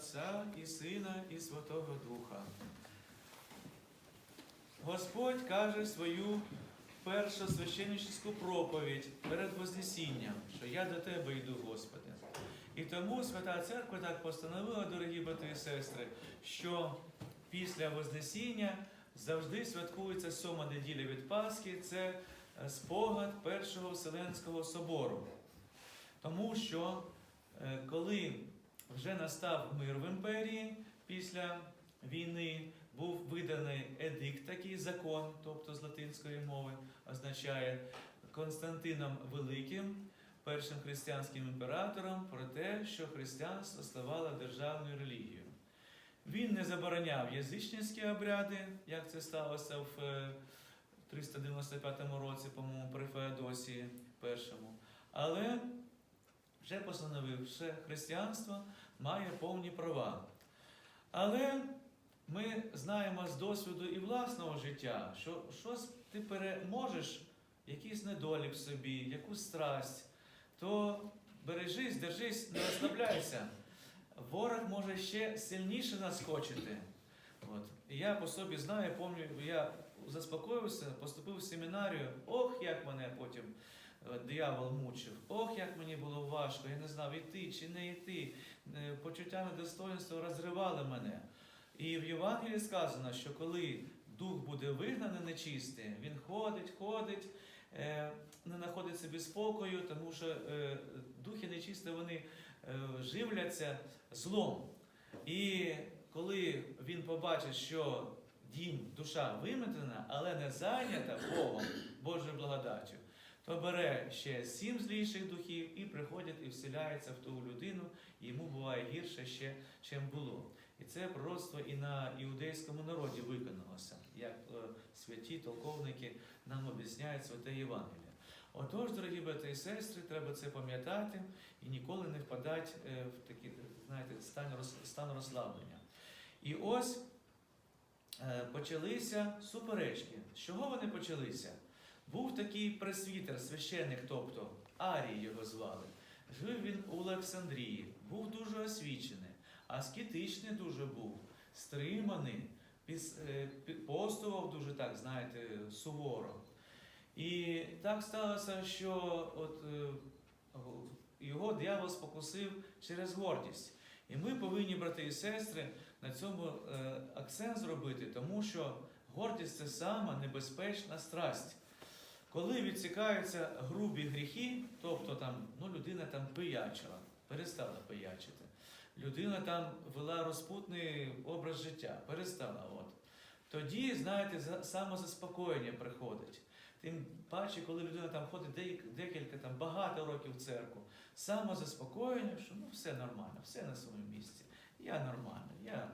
Отця і Сина, і Святого Духа. Господь каже свою першу священническу проповідь перед Вознесінням, що я до Тебе йду, Господи. І тому Свята Церква так постановила, дорогі брати і сестри, що після Вознесіння завжди святкується сьома неділя від Пасхи, це е, спогад Першого Вселенського собору. Тому що е, коли вже настав мир в імперії після війни, був виданий едикт, такий закон, тобто з латинської мови означає Константином Великим, першим християнським імператором, про те, що християнство ставало державною релігією. Він не забороняв язичницькі обряди, як це сталося в е, 395 році, по-моєму, при Феодосії І. Але вже постановив, що християнство має повні права. Але ми знаємо з досвіду і власного життя, що щось ти переможеш, якийсь недолік собі, якусь страсть, то бережись, держись, не розслабляйся. Ворог може ще сильніше наскочити. От. Я по собі знаю, пам'ятаю, я заспокоївся, поступив в семінарію. Ох, як мене потім диявол мучив. Ох, як мені було важко, я не знав, іти чи не йти. Е, Почуття недостоинства розривали мене. І в Євангелії сказано, що коли дух буде вигнаний нечистий, він ходить, ходить, е, не знаходить собі спокою, тому що е, духи нечисті вони е, живляться злом. І коли він побачить, що дім, душа виметена, але не зайнята Богом, Божою благодаттю, то бере ще сім зліших духів і приходять і вселяється в ту людину, і йому буває гірше ще, чим було. І це пророцтво і на іудейському народі виконалося, як е, святі толковники нам об'ясняють святе Євангеліє. Отож, дорогі брати і сестри, треба це пам'ятати і ніколи не впадати е, в такий, знаєте, стан, стан розслаблення. І ось е, почалися суперечки. З чого вони почалися? Був такий пресвітер, священник, тобто Арій його звали. Жив він у Олександрії, був дуже освічений, аскетичний дуже був, стриманий, е, постував дуже так, знаєте, суворо. І так сталося, що от, е, його диявол спокусив через гордість. І ми повинні, брати і сестри, на цьому е, акцент зробити, тому що гордість це сама небезпечна страсть. Коли відсікаються грубі гріхи, тобто там, ну, людина там пиячила, перестала пиячити, людина там вела розпутний образ життя, перестала. От. Тоді, знаєте, самозаспокоєння приходить. Тим паче, коли людина там ходить декілька там багато років в церкву, самозаспокоєння, що ну все нормально, все на своєму місці. Я нормальний, я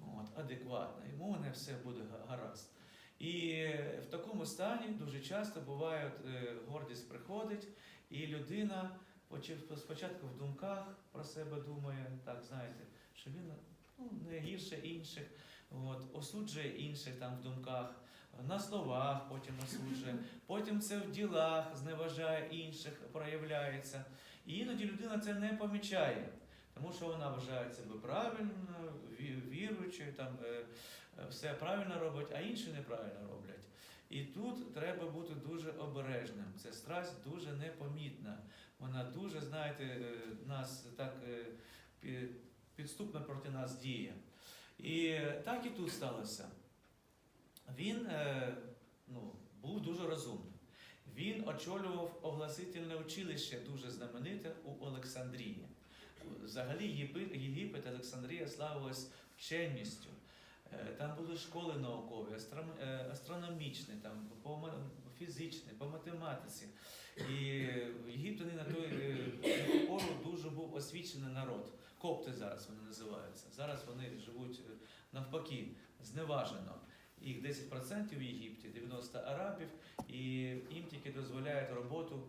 от, адекватний, йому мене все буде гаразд. І в такому стані дуже часто буває, е, гордість приходить, і людина спочатку в думках про себе думає, так знаєте, що він ну, не гірше інших, от, осуджує інших там в думках, на словах потім осуджує, потім це в ділах зневажає інших, проявляється. І іноді людина це не помічає. Тому що вона вважає себе правильно, ві- віруючою, там е, все правильно робить, а інші неправильно роблять. І тут треба бути дуже обережним. Ця страсть дуже непомітна. Вона дуже, знаєте, е, нас так е, підступно проти нас діє. І так і тут сталося. Він е, ну, був дуже розумним. Він очолював огласительне училище, дуже знамените у Олександрії. Взагалі Єгипет, Олександрія славилась вченістю. Е, Там були школи наукові, е, астрономічні, там, по фізичні, по математиці. І єгиптяни на той е, пору дуже був освічений народ. Копти зараз вони називаються. Зараз вони живуть навпаки, зневажено. Їх 10% в Єгипті, 90 арабів, і їм тільки дозволяють роботу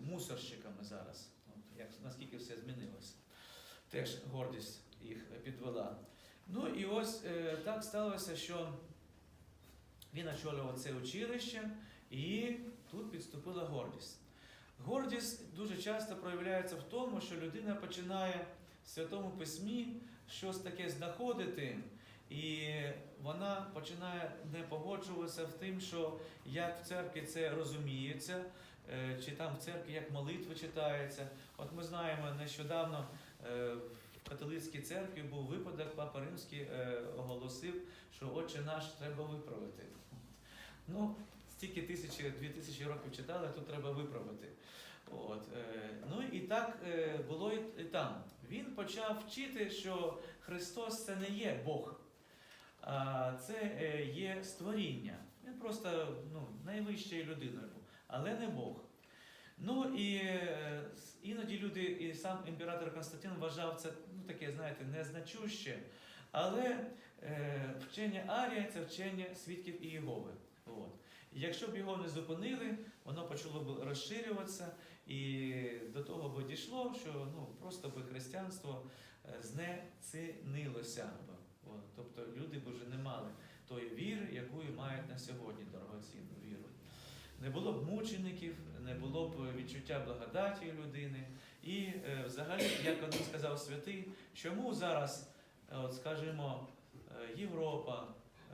мусорщиками зараз. Як, наскільки все змінилося. Теж гордість їх підвела. Ну і ось е, так сталося, що він очолював це училище, і тут підступила гордість. Гордість дуже часто проявляється в тому, що людина починає в Святому Письмі щось таке знаходити, і вона починає не погоджуватися в тим, що як в церкві це розуміється, е, чи там в церкві як молитва читається. От ми знаємо, нещодавно е, католицькій церкві був випадок, Папа Римський е, оголосив, що Отче наш треба виправити. Ну, стільки тисячі, дві тисячі років читали, тут треба виправити. От, е, ну і так е, було і, там. Він почав вчити, що Христос це не є Бог, а це є створіння. Він просто ну, найвищою людиною був, але не Бог. Ну і іноді люди, і сам імператор Константин вважав це таке, знаєте, незначуще, але е, вчення Арія це вчення свідків і Єгови. От. Якщо б його не зупинили, воно почало б розширюватися, і до того б дійшло, що ну, просто би християнство е, знецінилося б. От. Тобто люди б вже не мали тої віри, яку мають на сьогодні, дорогоцінну віру. Не було б мучеників, не було б відчуття благодаті людини. І е, взагалі, як один сказав святий, чому зараз, е, от скажімо, е, Європа,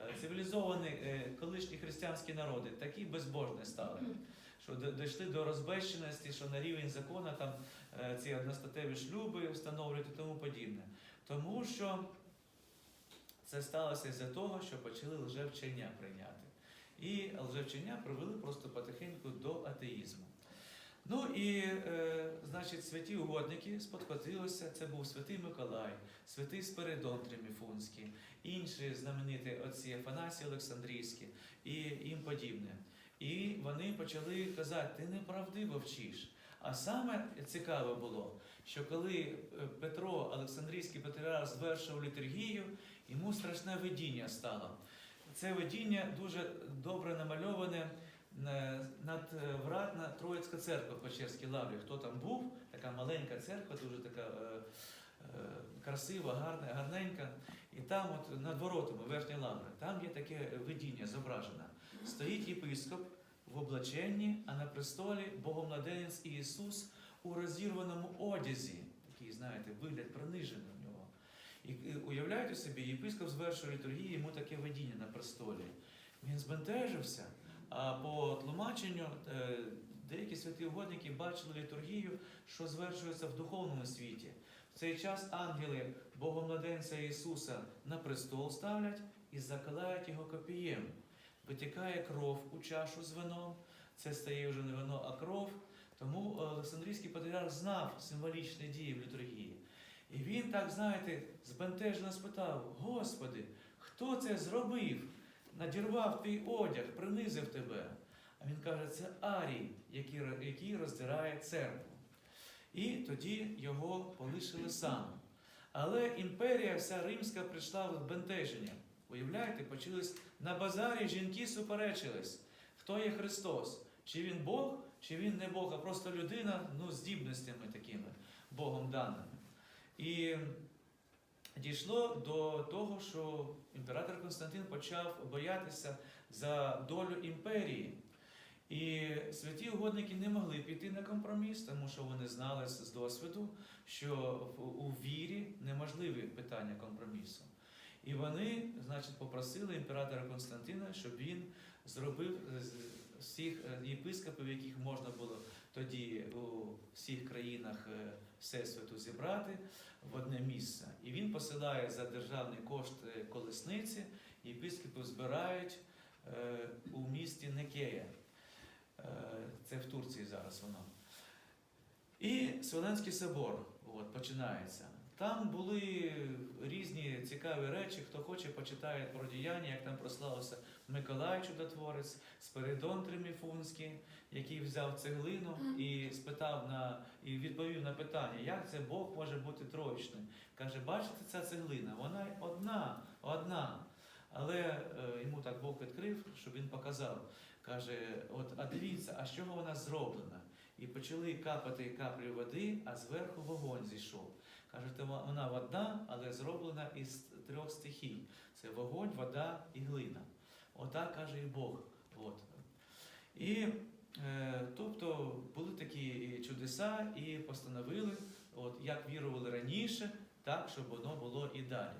е, цивілізовані е, колишні християнські народи такі безбожні стали, що дійшли до розбещеності, що на рівень закону там е, ці одностатеві шлюби встановлюють і тому подібне. Тому що це сталося з-за того, що почали лжевчення прийняти. І лжевчення привели просто потихеньку до атеїзму. Ну і, е, значить, святі угодники сподхотилися. Це був святий Миколай, святий Спиридон Триміфунський, інші знамениті отці Афанасій Олександрійський і їм подібне. І вони почали казати, ти неправдиво вчиш. А саме цікаве було, що коли е, Петро, Олександрійський патріарх, звершив літургію, йому страшне видіння стало. Це видіння дуже добре намальоване е, над е, вратна Троїцька церква в Печерській лаврі. Хто там був? Така маленька церква, дуже така е, красива, гарна, гарненька. І там, от над воротами верхня лаври, там є таке видіння зображене. Стоїть єпископ в облаченні, а на престолі Богомладенець Ісус у розірваному одязі. Такий, знаєте, вигляд принижений. І уявляєте собі, єпископ звершує літургії, йому таке видіння на престолі. Він збентежився. А по тлумаченню е, деякі святі угодники бачили літургію, що звершується в духовному світі. В цей час ангели Богомладенця Ісуса на престол ставлять і закалають його копієм. Витікає кров у чашу з вином, це стає вже не вино, а кров. Тому Олександрійський патріарх знав символічні дії в літургії. І він так, знаєте, збентежено спитав: Господи, хто це зробив? Надірвав твій одяг, принизив тебе. А він каже, це Арій, який, який роздирає церкву. І тоді його полишили сам. Але імперія вся римська прийшла в бентеження. Уявляєте, почались на базарі жінки суперечились, хто є Христос, чи він Бог, чи він не Бог, а просто людина ну, з здібностями такими Богом даними. І дійшло до того, що імператор Константин почав боятися за долю імперії. І святі угодники не могли піти на компроміс, тому що вони знали з досвіду, що у вірі неможливі питання компромісу. І вони, значить, попросили імператора Константина, щоб він зробив з всіх єпископів, яких можна було тоді у всіх країнах е, Всесвіту зібрати в одне місце. І він посилає за державний кошт е, колесниці, єпископів збирають е, у місті Некея. Це в Турції зараз воно. І Свяленський собор от, починається. Там були різні цікаві речі. Хто хоче, почитає про діяння, як там прославився Миколай Чудотворець, Спиридон Триміфунський, який взяв цеглину і спитав на і відповів на питання, як це Бог може бути троєчним. Каже, бачите, ця цеглина, вона одна, одна. Але е, йому так Бог відкрив, щоб він показав. Каже: от, а дивіться, а з чого вона зроблена? І почали капати каплі води, а зверху вогонь зійшов. Каже, «Та вона одна, але зроблена із трьох стихій: це вогонь, вода і глина. Отак каже і Бог. От. І е, тобто були такі чудеса, і постановили от як вірували раніше, так, щоб воно було і далі.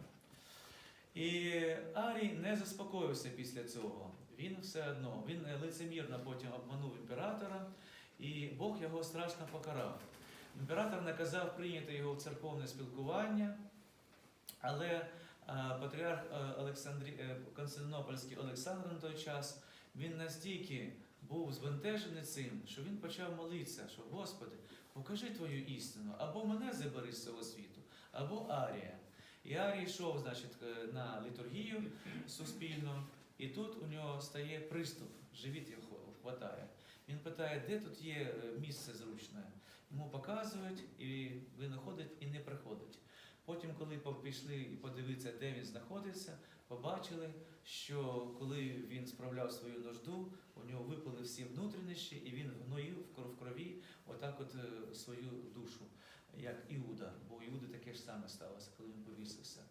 І Арій не заспокоївся після цього. Він все одно, він е, лицемірно потім обманув імператора, і Бог його страшно покарав. Імператор наказав прийняти його в церковне спілкування, але е, патріарх е, Олександрі... е, Константинопольський Олександр на той час він настільки був збентежений цим, що він почав молитися, що Господи, покажи твою істину, або мене забери з цього світу, або Арія. І Арій йшов, значить, на літургію суспільну, і тут у нього стає приступ, живіт його хватає. Він питає, де тут є е, місце зручне. Йому показують, і він виходить і не приходить. Потім, коли пішли і подивитися, де він знаходиться, побачили, що коли він справляв свою нужду, у нього випали всі внутрішні, і він гноїв в кров- в крові отак от е, свою душу, як Іуда. Бо Іуди таке ж саме сталося, коли він повісився.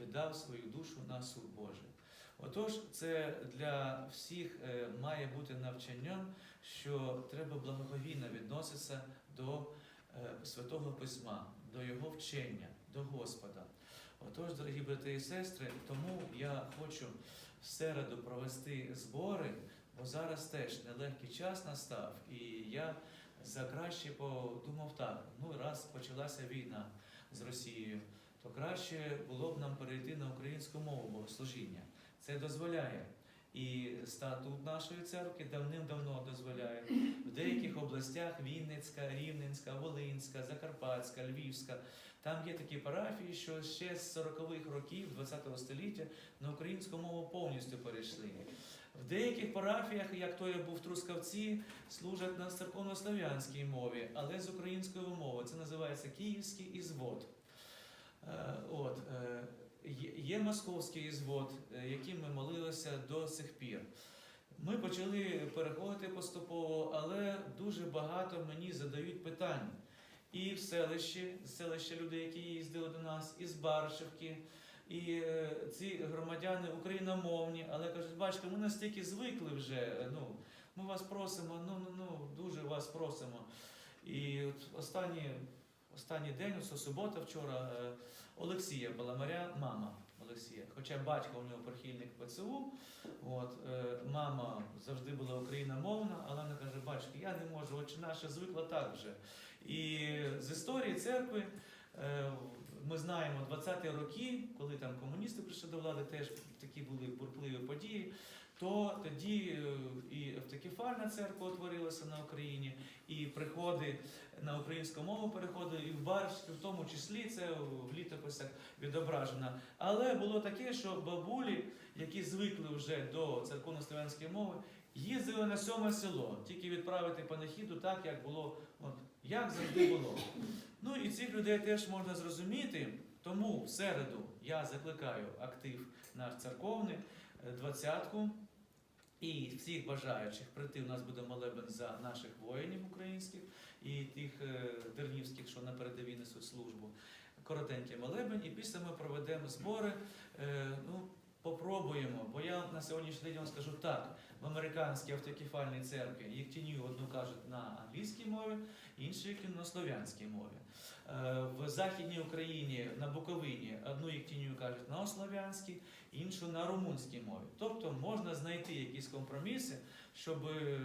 Віддав свою душу на суд Божий. Отож, це для всіх е, має бути навчанням, що треба благоговійно відноситися до е, Святого Письма, до Його вчення, до Господа. Отож, дорогі брати і сестри, тому я хочу в середу провести збори, бо зараз теж нелегкий час настав, і я за краще подумав так: ну раз почалася війна з Росією, то краще було б нам перейти на українську мову богослужіння. Це дозволяє. І статут нашої церкви давним-давно дозволяє. В деяких областях Вінницька, Рівненська, Волинська, Закарпатська, Львівська. Там є такі парафії, що ще з 40-х років ХХ століття на українську мову повністю перейшли. В деяких парафіях, як то я був в Трускавці, служать на церковнослов'янській мові, але з українською мовою. Це називається Київський ізвод. Е, От, е, є- московський ізвод, е, яким ми молилися до сих пір. Ми почали переходити поступово, але дуже багато мені задають питань. І в селищі, з селища люди, які їздили до нас, і з Баршівки, і е, ці громадяни україномовні, але кажуть, бачите, ми настільки звикли вже. е, Ну, ми вас просимо, ну ну ну дуже вас просимо. І от останні, останній день, ось субота, вчора е, Олексія Баламаря, мама Олексія. Хоча батько у нього прихильник ПЦУ, от, е, мама завжди була україномовна, але вона каже, батько, я не можу, отче наша звикла так вже. І з історії церкви е, ми знаємо 20-ті роки, коли там комуністи прийшли до влади, теж такі були буркливі події. То тоді е, і автокефальна церква утворилася на Україні, і приходи на українську мову переходили, і в Барську, в тому числі це в літописах відображено. Але було таке, що бабулі, які звикли вже до церковно-славянської мови, їздили на сьоме село, тільки відправити панахіду так, як було, от, як завжди було. Ну і цих людей теж можна зрозуміти. Тому в середу я закликаю актив наш церковний, двадцятку. І всіх бажаючих прийти. У нас буде молебен за наших воїнів українських і тих е, дернівських, що на передовій несуть службу. Коротенький молебень, і після ми проведемо збори. Е, ну, попробуємо, бо я на сьогоднішній день вам скажу так: в американській автокефальній церкві їх тіню одну кажуть на англійській мові, інші на слов'янській мові. Е, В Західній Україні на Буковині одну їх тіню кажуть на слов'янській, іншу на румунській мові. Тобто можна знайти якісь компроміси, щоб е,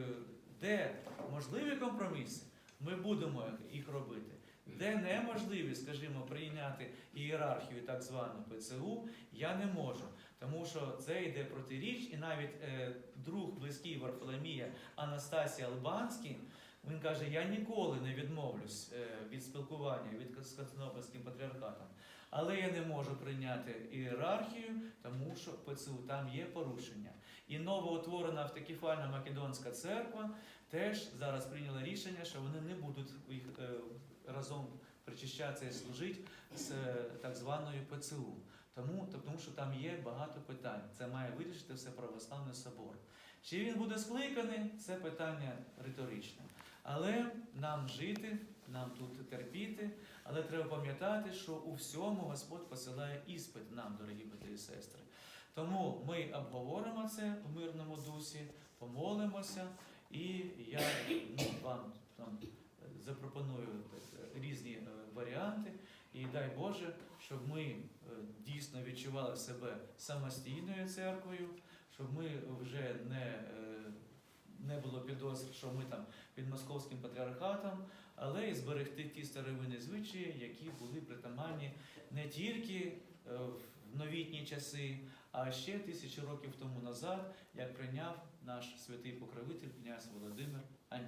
де можливі компроміси, ми будемо їх робити. Де неможливі, скажімо, прийняти ієрархію так звану ПЦУ, я не можу, тому що це йде протиріч, і навіть е, друг близький Варфоломія Анастасій Албанський, він каже: я ніколи не відмовлюсь е, від спілкування від Константинопольським патріархатом, але я не можу прийняти ієрархію, тому що ПЦУ там є порушення. І новоутворена автокефальна Македонська церква теж зараз прийняла рішення, що вони не будуть їх е, разом причащатися і служити з е, так званою ПЦУ. Тому, тому що там є багато питань. Це має вирішити все православний собор. Чи він буде скликаний, це питання риторичне. Але нам жити, нам тут терпіти, але треба пам'ятати, що у всьому Господь посилає іспит нам, дорогі брати і сестри. Тому ми обговоримо це в мирному дусі, помолимося, і я ну, вам там запропоную різні е, варіанти. І дай Боже, щоб ми е, дійсно відчували себе самостійною церквою, щоб ми вже не, е, не було підозр, що ми там під московським патріархатом, але і зберегти ті старовинні звичаї, які були притаманні не тільки е, в новітні часи, а ще тисячі років тому назад, як прийняв наш святий покровитель князь Володимир. Амінь.